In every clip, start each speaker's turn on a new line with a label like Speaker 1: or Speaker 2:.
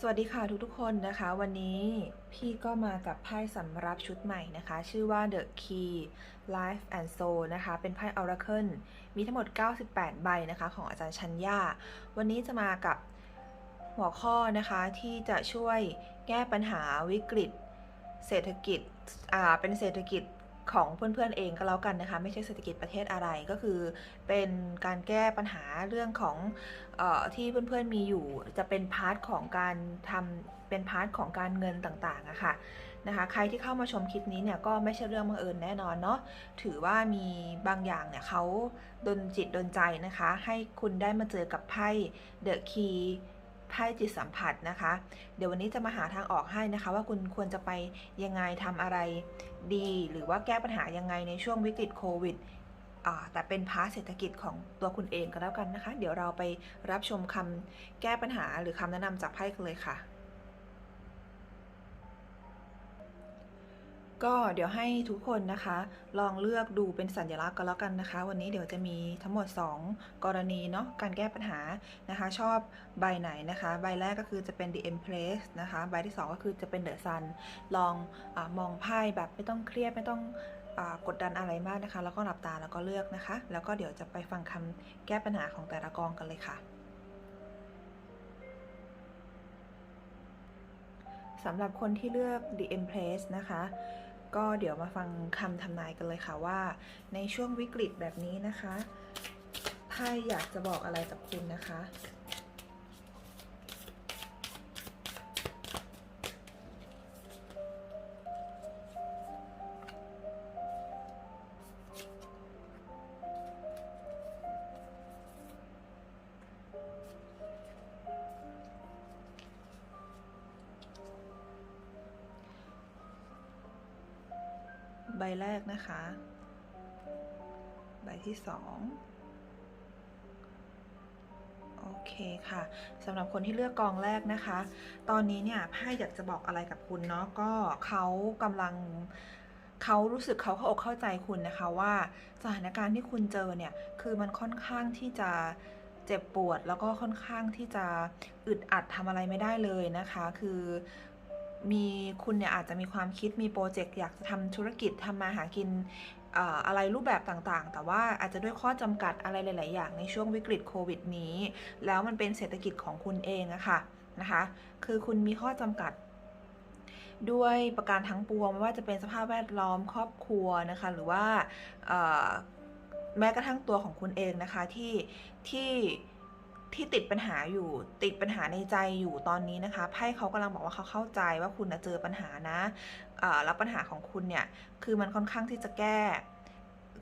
Speaker 1: สวัสดีค่ะทุกๆคนนะคะ วันนี้พี่ก็มากับไพ่สำรับชุดใหม่นะคะ ชื่อว่า The Key Life and Soul นะคะ เป็นไพ่ Oracle มีทั้งหมด 98 ใบนะคะ ของอาจารย์ชัญญาวันนี้จะมากับหัวข้อนะคะที่จะช่วยแก้ปัญหาวิกฤต เศรษฐกิจอ่าเป็นเศรษฐกิจ ของเพื่อนๆเองก็แล้วกันนะคะ ไม่ใช่เศรษฐกิจประเทศอะไรก็คือเป็นการแก้ปัญหาเรื่องของออที่เพื่อนๆมีอยู่ จะเป็นพาร์ทของการทำเป็นพาร์ทของการเงินต่างๆอะค่ะนะคะ ใครที่เข้ามาชมคลิปนี้เนี่ยก็ไม่ใช่เรื่องบังเอิญแน่นอนเนาะถือว่ามีบางอย่างเนี่ยเขาดนจิตดนใจนะคะ ให้คุณได้มาเจอกับไพ่เดอะคี ไพ่จิตสัมผัสนะคะ เดี๋ยววันนี้จะมาหาทางออกให้นะคะ ว่าคุณควรจะไปยังไงทำอะไรดี หรือว่าแก้ปัญหายังไงในช่วงวิกฤตโควิดอ่าแต่เป็นพาร์ทเศรษฐกิจของตัวคุณเองก็แล้วกันนะคะ เดี๋ยวเราไปรับชมคำแก้ปัญหาหรือคำแนะนำจากไพ่กันเลยค่ะ ก็เดี๋ยวให้ทุกคนนะคะ ลองเลือกดูเป็นสัญลักษณ์ก็แล้วกันนะคะ วันนี้เดี๋ยวจะมีทั้งหมด 2 กรณีเนาะการแก้ปัญหานะคะ ชอบใบไหนนะคะ ใบแรกก็คือจะเป็น the empress นะคะ ใบที่ 2 ก็คือจะเป็น the sun ลองอมองไพ่แบบไม่ต้องเครียดไม่ต้องอกดดันอะไรมากนะคะ แล้วก็หลับตาแล้วก็เลือกนะคะ แล้วก็เดี๋ยวจะไปฟังคำแก้ปัญหาของแต่ละกองกันเลยค่ะสำหรับคนที่เลือก The Empress นะคะ ก็เดี๋ยวมาฟังคำทำนายกันเลยค่ะว่า ในช่วงวิกฤตแบบนี้นะคะไพ่อยากจะบอกอะไรกับคุณนะคะ ใบแรกนะคะ ใบที่สองโอเคค่ะสำหรับคนที่เลือกกองแรกนะคะ ตอนนี้เนี่ยไพ่อยากจะบอกอะไรกับคุณเนาะก็เขากำลังเขารู้สึกเขาเข้าอกเข้าใจคุณนะคะว่าสถานการณ์ที่คุณเจอเนี่ยคือมันค่อนข้างที่จะเจ็บปวด แล้วก็ค่อนข้างที่จะอึดอัดทำอะไรไม่ได้เลยนะคะ คือ มีคุณเนี่ยอาจจะมีความคิดมีโปรเจกต์อยากจะทำธุรกิจทำมาหากินอะไรรูปแบบต่างๆ แต่ว่าอาจจะด้วยข้อจำกัดอะไรหลาย ๆ อย่างในช่วงวิกฤตโควิดนี้ แล้วมันเป็นเศรษฐกิจของคุณเองอะค่ะนะคะ คือคุณมีข้อจำกัดด้วยประการทั้งปวงไม่ว่าจะเป็นสภาพแวดล้อมครอบครัวนะคะ หรือว่าแม้กระทั่งตัวของคุณเองนะคะที่ที่ ที่ติดปัญหาอยู่ติดปัญหาในใจอยู่ตอนนี้นะคะไพ่เขากำลังบอกว่าเขาเข้าใจว่าคุณนะเจอปัญหานะแล้วปัญหาของคุณเนี่ยคือมันค่อนข้างที่จะแก้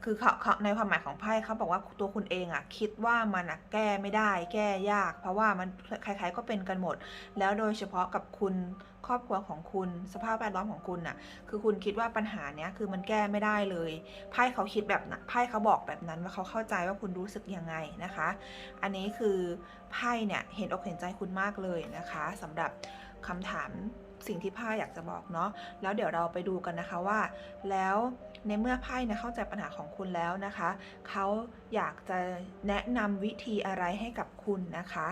Speaker 1: คือเขาเขาในความหมายของไพ่เขาบอกว่าตัวคุณเองอะคิดว่ามันอะแก้ไม่ได้แก้ยาก เพราะว่ามันใครๆก็เป็นกันหมด แล้วโดยเฉพาะกับคุณครอบครัวของคุณสภาพแวดล้อมของคุณน่ะ คือคุณคิดว่าปัญหาเนี้ยคือมันแก้ไม่ได้เลยไพ่เขาคิดแบบนั้นไพ่เขาบอกแบบนั้นว่าเขาเข้าใจว่าคุณรู้สึกยังไงนะคะ อันนี้คือไพ่เนี่ยเห็นอกเห็นใจคุณมากเลยนะคะสำหรับคำถาม สิ่งที่ไพ่อยากจะบอกเนาะแล้วเดี๋ยวเราไปดูกันนะคะว่า แล้วในเมื่อไพ่เนี่ยเข้าใจปัญหาของคุณแล้วนะคะเขาอยากจะแนะนำวิธีอะไรให้กับคุณนะคะ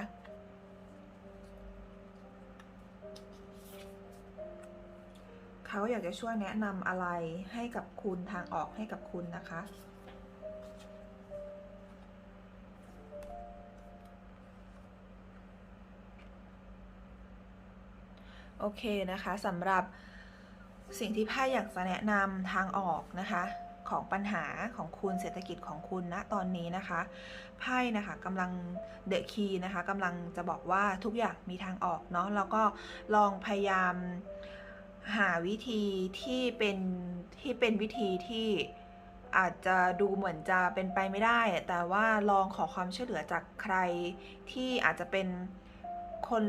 Speaker 1: เขาอยากจะช่วยแนะนำอะไรให้กับคุณทางออกให้กับคุณนะคะ โอเคนะคะสำหรับสิ่งที่ไพ่อยากจะแนะนำทางออกนะคะของปัญหาของคุณเศรษฐกิจของคุณณตอนนี้นะคะไพ่นะคะกำลังเดอะคีนะคะกำลังจะบอกว่าทุกอย่างมีทางออกเนาะแล้วก็ลองพยายามหาวิธีที่เป็นที่เป็นวิธีที่อาจจะดูเหมือนจะเป็นไปไม่ได้ แต่ว่าลองขอความช่วยเหลือจากใครที่อาจจะเป็นคน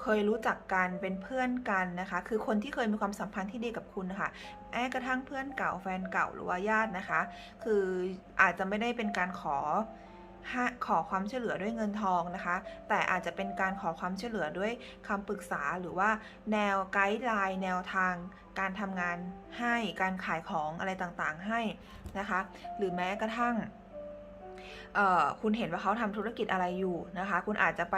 Speaker 1: เคยรู้จักกันเป็นเพื่อนกันนะคะ คือคนที่เคยมีความสัมพันธ์ที่ดีกับคุณนะคะแม้กระทั่งเพื่อนเก่าแฟนเก่าหรือว่าญาตินะคะ คืออาจจะไม่ได้เป็นการขอขอความช่วยเหลือด้วยเงินทองนะคะ แต่อาจจะเป็นการขอความช่วยเหลือด้วยคำปรึกษาหรือว่าแนวไกด์ไลน์แนวทาง การทำงานให้การขายของอะไรต่างๆให้นะคะ หรือแม้กระทั่ง คุณเห็นว่าเขาทำธุรกิจอะไรอยู่นะคะ คุณอาจจะไป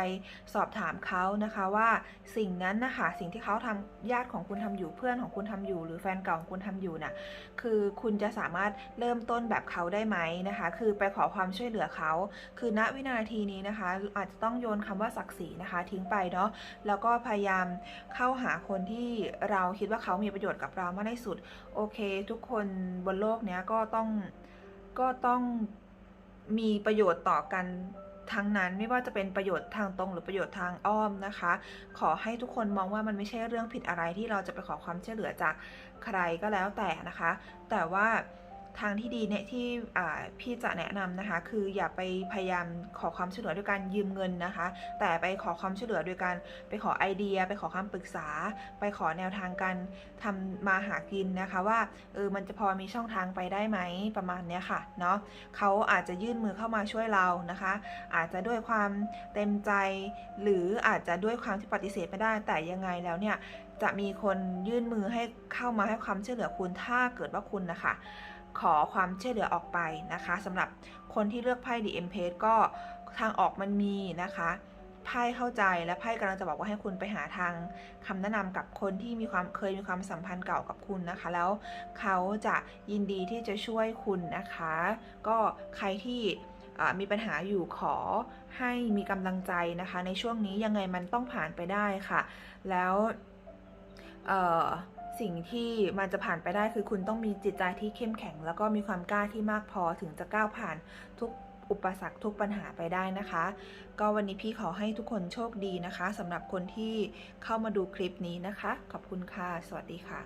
Speaker 1: สอบถามเขานะคะว่าสิ่งนั้นนะคะสิ่งที่เขาทำญาติของคุณทำอยู่เพื่อนของคุณทำอยู่ หรือแฟนเก่าของคุณทำอยู่น่ะคือคุณจะสามารถเริ่มต้นแบบเขาได้ไหมนะคะ คือไปขอความช่วยเหลือเขา คือณวินาทีนี้นะคะ อาจจะต้องโยนคำว่าศักดิ์ศรีนะคะ ทิ้งไปเนาะแล้วก็พยายามเข้าหาคนที่เราคิดว่าเขามีประโยชน์กับเรามากที่สุด โอเค ทุกคนบนโลกเนี้ยก็ต้องก็ต้อง มีประโยชน์ต่อกันทั้งนั้นไม่ว่าจะเป็นประโยชน์ทางตรงหรือประโยชน์ทางอ้อมนะคะ ขอให้ทุกคนมองว่ามันไม่ใช่เรื่องผิดอะไรที่เราจะไปขอความช่วยเหลือจากใครก็แล้วแต่นะคะ แต่ว่า ทางที่ดีเนี่ยที่พี่จะแนะนำนะคะ คืออย่าไปพยายามขอความช่วยเหลือด้วยการยืมเงินนะคะ แต่ไปขอความช่วยเหลือโดยการไปขอไอเดีย ไปขอคำปรึกษา ไปขอแนวทางการทำมาหากินนะคะว่าเออมันจะพอมีช่องทางไปได้ไหมประมาณเนี้ยค่ะเนาะเขาอาจจะยื่นมือเข้ามาช่วยเรานะคะ อาจจะด้วยความเต็มใจ หรืออาจจะด้วยความที่ปฏิเสธไม่ได้แต่ยังไงแล้วเนี่ยจะมีคนยื่นมือให้เข้ามาให้ความช่วยเหลือคุณถ้าเกิดว่าคุณนะคะ ขอความช่วยเหลือออกไปนะคะสำหรับคนที่เลือกไพ่ The Empress ก็ทางออกมันมีนะคะไพ่เข้าใจและไพ่กำลังจะบอกว่าให้คุณไปหาทางคำแนะนำกับคนที่มีความเคยมีความสัมพันธ์เก่ากับคุณนะคะ แล้วเขาจะยินดีที่จะช่วยคุณนะคะ ก็ใครที่มีปัญหาอยู่ขอให้มีกำลังใจนะคะ ในช่วงนี้ยังไงมันต้องผ่านไปได้ค่ะ แล้วเสิ่งที่มันจะผ่านไปได้คือคุณต้องมีจิตใจที่เข้มแข็ง แล้วก็มีความกล้าที่มากพอถึงจะก้าวผ่านทุกอุปสรรคทุกปัญหาไปได้นะคะ ก็วันนี้พี่ขอให้ทุกคนโชคดีนะคะสำหรับคนที่เข้ามาดูคลิปนี้นะคะ ขอบคุณค่ะ สวัสดีค่ะ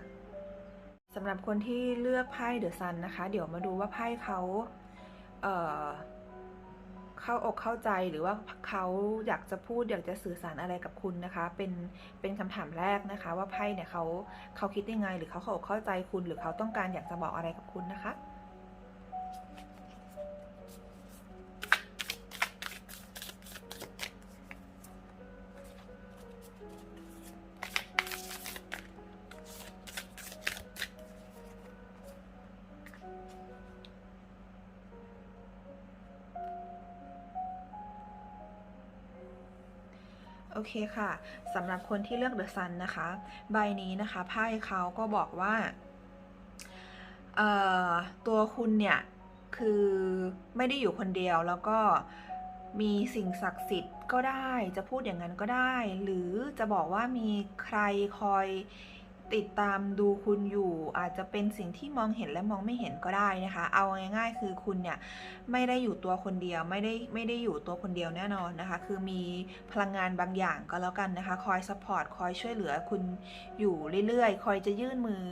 Speaker 1: สำหรับคนที่เลือกไพ่เดอะซันนะคะ เดี๋ยวมาดูว่าไพ่เขาเอ่อ เข้าอกเข้าใจหรือว่าเขาอยากจะพูดอยากจะสื่อสารอะไรกับคุณนะคะ เป็นเป็นคำถามแรกนะคะ ว่าไพ่เนี่ยเขาเขาคิดยังไง หรือเขาเข้าอกเข้าใจคุณ หรือเขาต้องการอยากจะบอกอะไรกับคุณนะคะ โอเคค่ะสำหรับคนที่เลือกเดอะซันนะคะ ใบนี้นะคะไพ่เขาก็บอกว่าตัวคุณเนี่ย คือไม่ได้อยู่คนเดียวแล้วก็มีสิ่งศักดิ์สิทธิ์ก็ได้ จะพูดอย่างนั้นก็ได้ หรือจะบอกว่ามีใครคอย ติดตามดูคุณอยู่อาจจะเป็นสิ่งที่มองเห็นและมองไม่เห็นก็ได้นะคะ เอาง่ายๆ คือคุณเนี่ยไม่ได้อยู่ตัวคนเดียวไม่ได้ไม่ได้อยู่ตัวคนเดียวแน่นอนนะคะ คือมีพลังงานบางอย่างก็แล้วกันนะคะ คอยซัพพอร์ตคอยช่วยเหลือคุณอยู่เรื่อยๆ คอยจะยื่นมือ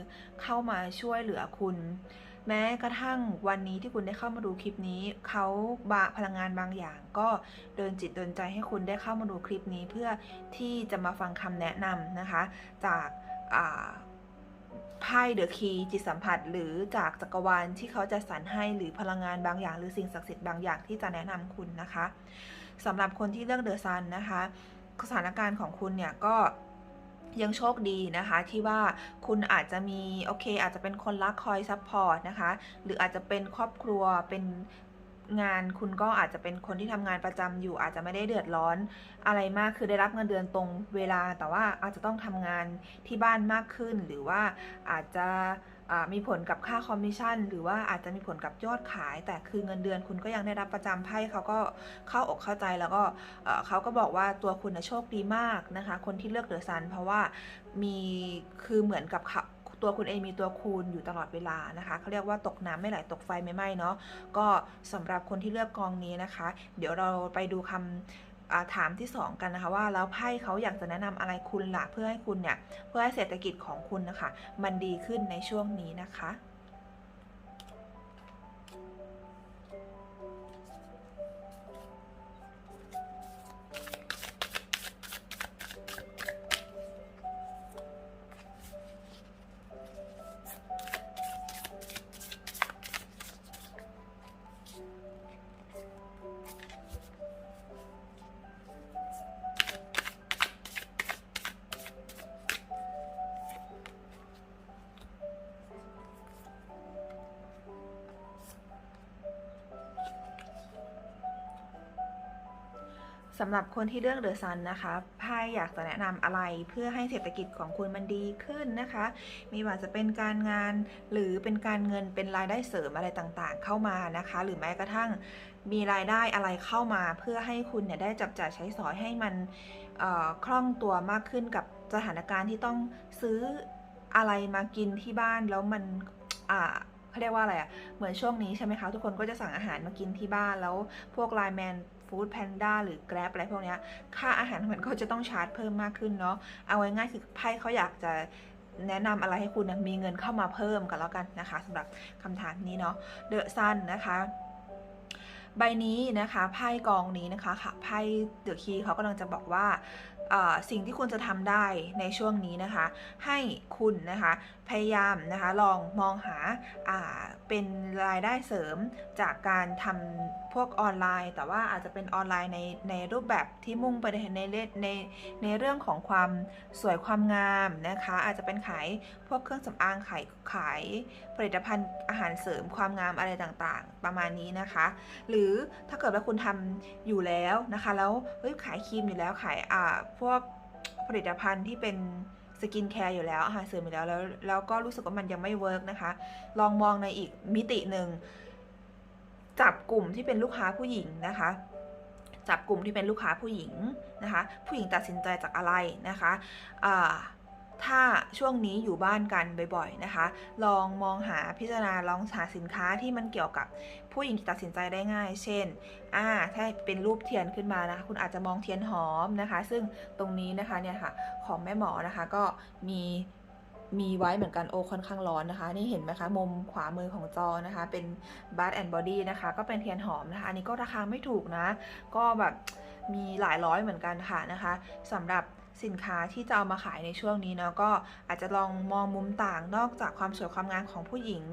Speaker 1: เข้ามาช่วยเหลือคุณ แม้กระทั่งวันนี้ที่คุณได้เข้ามาดูคลิปนี้เขาบาพลังงานบางอย่าง ก็เดินจิตเดินใจให้คุณได้เข้ามาดูคลิปนี้เพื่อที่จะมาฟังคำแนะนำนะคะ จาก ไพ่เดอะคีจิตสัมผัส หรือจากจักรวาลที่เขาจะสรรให้หรือพลังงานบางอย่าง หรือสิ่งศักดิ์สิทธิ์บางอย่างที่จะแนะนำคุณนะคะสำหรับคนที่เลือกเดอะซันนะคะสถานการณ์ของคุณเนี่ยก็ยังโชคดีนะคะที่ว่าคุณอาจจะมี โอเค อาจจะเป็นคนรักคอยซัพพอร์ตนะคะ หรืออาจจะเป็นครอบครัวเป็น งานคุณก็อาจจะเป็นคนที่ทำงานประจำอยู่ อาจจะไม่ได้เดือดร้อนอะไรมากคือได้รับเงินเดือนตรงเวลา แต่ว่าอาจจะต้องทำงานที่บ้านมากขึ้น หรือว่าอาจจะมีผลกับค่าคอมมิชชั่น หรือว่าอาจจะมีผลกับยอดขาย แต่คือเงินเดือนคุณก็ยังได้รับประจำไพ่เขาก็เข้าอกเข้าใจแล้วก็เขาก็บอกว่าตัวคุณนะโชคดีมากนะคะ คนที่เลือกเดอะซัน เพราะว่ามีคือเหมือนกับเขา ตัวคุณเองมีตัวคูณอยู่ตลอดเวลานะคะเขาเรียกว่าตกน้ำไม่ไหลตกไฟไม่ไหม้เนาะก็สำหรับคนที่เลือกกองนี้นะคะ เดี๋ยวเราไปดูคำอ่าถามที่ 2 กันนะคะว่าแล้วไพ่เขาอยากจะแนะนำอะไรคุณล่ะเพื่อให้คุณเนี่ยเพื่อให้เศรษฐกิจของคุณนะคะ มันดีขึ้นในช่วงนี้นะคะ สำหรับคนที่เลือกเดอะซันนะคะไพ่อยากจะแนะนำอะไรเพื่อให้เศรษฐกิจของคุณมันดีขึ้นนะคะไม่ว่าจะเป็นการงานหรือเป็นการเงินเป็นรายได้เสริมอะไรต่างๆ เข้ามานะคะ หรือแม้กระทั่งมีรายได้อะไรเข้ามาเพื่อให้คุณเนี่ยได้จับจ่ายใช้สอยให้มันเอ่อคล่องตัวมากขึ้นกับสถานการณ์ที่ต้องซื้ออะไรมากินที่บ้านแล้วมันอ่าเขาเรียกว่าอะไรอะ่ะเหมือนช่วงนี้ใช่ไหมคะทุกคนก็จะสั่งอาหารมากินที่บ้านแล้วพวกไลแมนฟู้ดแพน ด้าหรือ Grab อะไรพวกนี้ค่าอาหารมันก็จะต้องชาร์จเพิ่มมากขึ้นเนาะเอาไว้ง่ายๆคือไพ่เขาอยากจะแนะนำอะไรให้คุณนะมีเงินเข้ามาเพิ่มกันแล้วกันนะคะสำหรับคำถามนี้เนาะเดอะซันนะคะใบนี้นะคะไพ่กองนี้นะคะค่ะไพ่เดอะคีเขากำลังจะบอกว่า สิ่งที่คุณจะทำได้ในช่วงนี้นะคะ ให้คุณนะคะพยายามนะคะลองมองหาาเป็นรายได้เสริมจากการทำพวกออนไลน์ แต่ว่าอาจจะเป็นออนไลน์ในในรูปแบบที่มุ่งไปในในในในเรื่องของความสวยความงามนะคะ อาจจะเป็นขายพวกเครื่องสำอางขายขายผลิตภัณฑ์อาหารเสริมความงามอะไรต่างๆ ประมาณนี้นะคะ หรือถ้าเกิดว่าคุณทำอยู่แล้วนะคะ แล้วเฮ้ยขายครีมอยู่แล้วขายอ่าพวกผลิตภัณฑ์ที่เป็นสกินแคร์อยู่แล้วอาหารเสริมอยู่แล้วแล้ว แล้วก็รู้สึกว่ามันยังไม่เวิร์กนะคะ ลองมองในอีกมิติหนึ่งจับกลุ่มที่เป็นลูกค้าผู้หญิงนะคะ จับกลุ่มที่เป็นลูกค้าผู้หญิงนะคะ ผู้หญิงตัดสินใจจากอะไรนะคะอ่า ถ้าช่วงนี้อยู่บ้านกันบ่อยๆนะคะ ลองมองหาพิจารณาลองหาสินค้าที่มันเกี่ยวกับผู้หญิงตัดสินใจได้ง่าย เช่น อ่า ถ้าเป็นรูปเทียนขึ้นมานะคะ คุณอาจจะมองเทียนหอมนะคะ ซึ่งตรงนี้นะคะเนี่ยค่ะของแม่หมอนะคะก็มีมีไว้เหมือนกันโอค่อนข้างร้อนนะคะ นี่เห็นไหมคะ มุมขวามือของจอนะคะ เป็น Bath and Body นะคะ ก็เป็นเทียนหอมนะคะ อันนี้ก็ราคาไม่ถูกนะ ก็แบบมีหลายร้อยเหมือนกันค่ะนะคะสำหรับ สินค้าที่จะเอามาขายในช่วงนี้เนาะก็อาจจะลองมองมุมต่างนอกจากความสวยความงามของผู้หญิง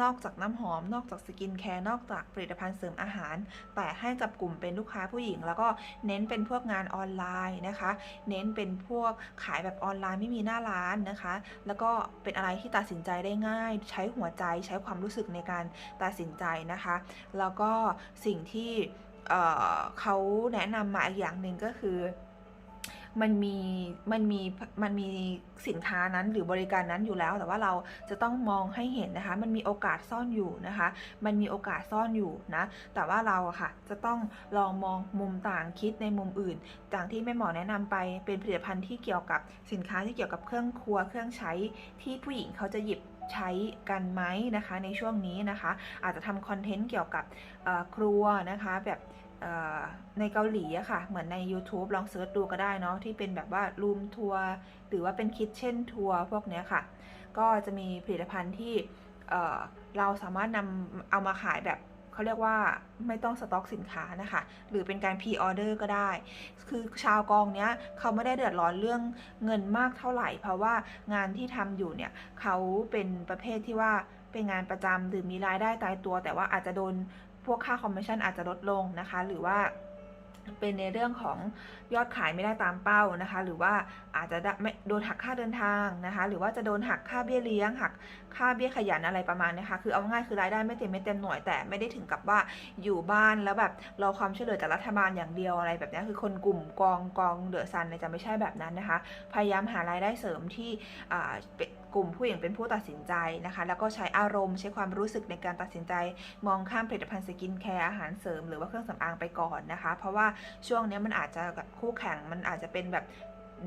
Speaker 1: นอกจากน้ำหอม นอกจากสกินแคร์นอกจากผลิตภัณฑ์เสริมอาหาร แต่ให้จับกลุ่มเป็นลูกค้าผู้หญิง แล้วก็เน้นเป็นพวกงานออนไลน์นะคะ เน้นเป็นพวกขายแบบออนไลน์ไม่มีหน้าร้านนะคะ แล้วก็เป็นอะไรที่ตัดสินใจได้ง่าย ใช้หัวใจใช้ความรู้สึกในการตัดสินใจนะคะ แล้วก็สิ่งที่เเขาแนะนำมาอีกอย่างหนึ่งก็คือ มันมีมันมีมันมีสินค้านั้นหรือบริการนั้นอยู่แล้ว แต่ว่าเราจะต้องมองให้เห็นนะคะ มันมีโอกาสซ่อนอยู่นะคะ มันมีโอกาสซ่อนอยู่นะ แต่ว่าเราอะค่ะจะต้องลองมองมุมต่างคิดในมุมอื่นต่างที่แม่หมอแนะนำไปเป็นผลิตภัณฑ์ที่เกี่ยวกับสินค้าที่เกี่ยวกับเครื่องครัวเครื่องใช้ที่ผู้หญิงเขาจะหยิบใช้กันไหมนะคะในช่วงนี้นะคะ อาจจะทำคอนเทนต์เกี่ยวกับครัวนะคะแบบ ในเกาหลีอะค่ะ เหมือนใน YouTube ลองเซิร์ชดูก็ได้เนาะที่เป็นแบบว่ารูมทัวร์หรือว่าเป็นคิทเช่นทัวร์พวกเนี้ยค่ะ ก็จะมีผลิตภัณฑ์ที่เเราสามารถนำเอามาขายแบบเขาเรียกว่าไม่ต้องสต็อกสินค้านะคะ หรือเป็นการพรีออเดอร์ก็ได้ คือชาวกองเนี้ยเขาไม่ได้เดือดร้อนเรื่องเงินมากเท่าไหร่ เพราะว่างานที่ทำอยู่เนี่ยเขาเป็นประเภทที่ว่าเป็นงานประจำหรือมีรายได้ตายตัว แต่ว่าอาจจะโดน พวกค่าคอมมิชชั่นอาจจะลดลงนะคะ หรือว่า เป็นในเรื่องของยอดขายไม่ได้ตามเป้านะคะ หรือว่าอาจจะได้ไม่โดนหักค่าเดินทางนะคะ หรือว่าจะโดนหักค่าเบี้ยเลี้ยง หักค่าเบี้ยขยันอะไรประมาณนี้ค่ะคือเอาง่ายคือรายได้ไม่เต็มไม่เต็มหน่วยแต่ไม่ได้ถึงกับว่าอยู่บ้านแล้วแบบรอความช่วยเหลือจากรัฐบาลอย่างเดียวอะไรแบบนี้คือคนกลุ่มกองกองเดือซันเนี่ยจะไม่ใช่แบบนั้นนะคะ พยายามหารายได้เสริมที่กลุ่มผู้หญิงเป็นผู้ตัดสินใจนะคะ แล้วก็ใช้อารมณ์ใช้ความรู้สึกในการตัดสินใจ มองข้ามผลิตภัณฑ์สกินแคร์อาหารเสริมหรือว่าเครื่องสำอางไปก่อนนะคะ เพราะว่าช่วงนี้มันอาจจะกับคู่แข่งมันอาจจะเป็นแบบ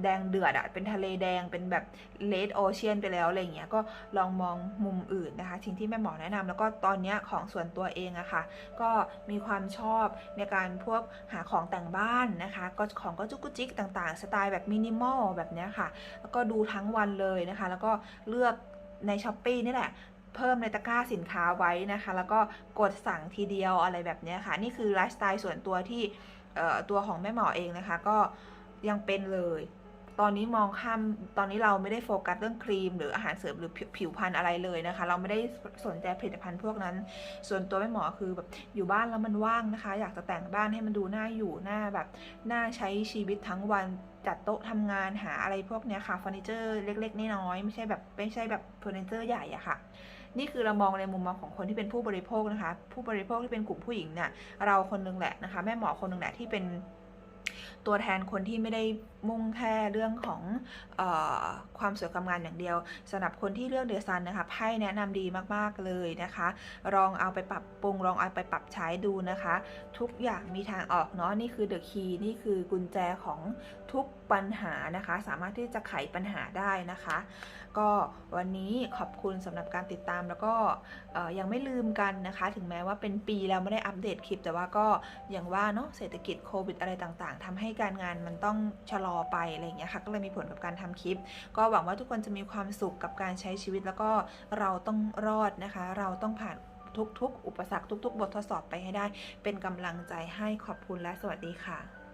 Speaker 1: แดงเดือดอะเป็นทะเลแดงเป็นแบบเลดโอเชียนไปแล้วอะไรอย่างเงี้ยก็ลองมองมุมอื่นนะคะสิ่งที่แม่หมอแนะนำแล้วก็ตอนนี้ของส่วนตัวเองอะค่ะ ก็มีความชอบในการพวกหาของแต่งบ้านนะคะ ก็ของก็จุกจิกต่างๆ สไตล์แบบมินิมอลแบบเนี้ยค่ะ แล้วก็ดูทั้งวันเลยนะคะ แล้วก็เลือกในช้อปปีนี่แหละเพิ่มในตะกร้าสินค้าไว้นะคะ แล้วก็กดสั่งทีเดียวอะไรแบบเนี้ยค่ะ นี่คือไลฟ์สไตล์ส่วนตัวที่ ตัวของแม่หมอเองนะคะ ก็ยังเป็นเลย ตอนนี้มองข้ามตอนนี้เราไม่ได้โฟกัสเรื่องครีม หรืออาหารเสริมหรือผิวผิวพรรณอะไรเลยนะคะ เราไม่ได้สนใจผลิตภัณฑ์พวกนั้น ส่วนตัวแม่หมอคือแบบอยู่บ้านแล้วมันว่างนะคะ อยากจะแต่งบ้านให้มันดูน่าอยู่น่าแบบน่าใช้ชีวิตทั้งวันจัดโต๊ะทำงานหาอะไรพวกเนี้ยค่ะเฟอร์นิเจอร์เล็ก ๆน้อยๆไม่ใช่แบบไม่ใช่แบบเฟอร์นิเจอร์ใหญ่อะค่ะ นี่คือเรามองในมุมมองของคนที่เป็นผู้บริโภคนะคะ ผู้บริโภคที่เป็นกลุ่มผู้หญิงเนี่ยเราคนนึงแหละนะคะ แม่หมอคนนึงแหละที่เป็นตัวแทนคนที่ไม่ได้มุ่งแค่เรื่องของออความสวยความงามอย่างเดียวสำหรับคนที่เลือกเดือซันนะคะไพ่แนะนำดีมากๆเลยนะคะลองเอาไปปรับปรุงลองเอาไปปรับใช้ดูนะคะ ทุกอย่างมีทางออกเนาะนี่คือเดอะคีย์นี่คือกุญแจของ ทุกปัญหานะคะ สามารถที่จะไขปัญหาได้นะคะ ก็วันนี้ขอบคุณสำหรับการติดตามแล้วก็ยังไม่ลืมกันนะคะ ถึงแม้ว่าเป็นปีแล้วไม่ได้อัปเดตคลิป แต่ว่าก็อย่างว่าเนาะเศรษฐกิจโควิดอะไรต่างๆทำให้การงานมันต้องชะลอไปอะไรอย่างเงี้ยค่ะก็เลยมีผลกับการทำคลิป ก็หวังว่าทุกคนจะมีความสุขกับการใช้ชีวิตแล้วก็เราต้องรอดนะคะ เราต้องผ่านทุกๆ อุปสรรคทุก ๆ บททดสอบไปให้ได้ เป็นกำลังใจให้ขอบคุณและสวัสดีค่ะ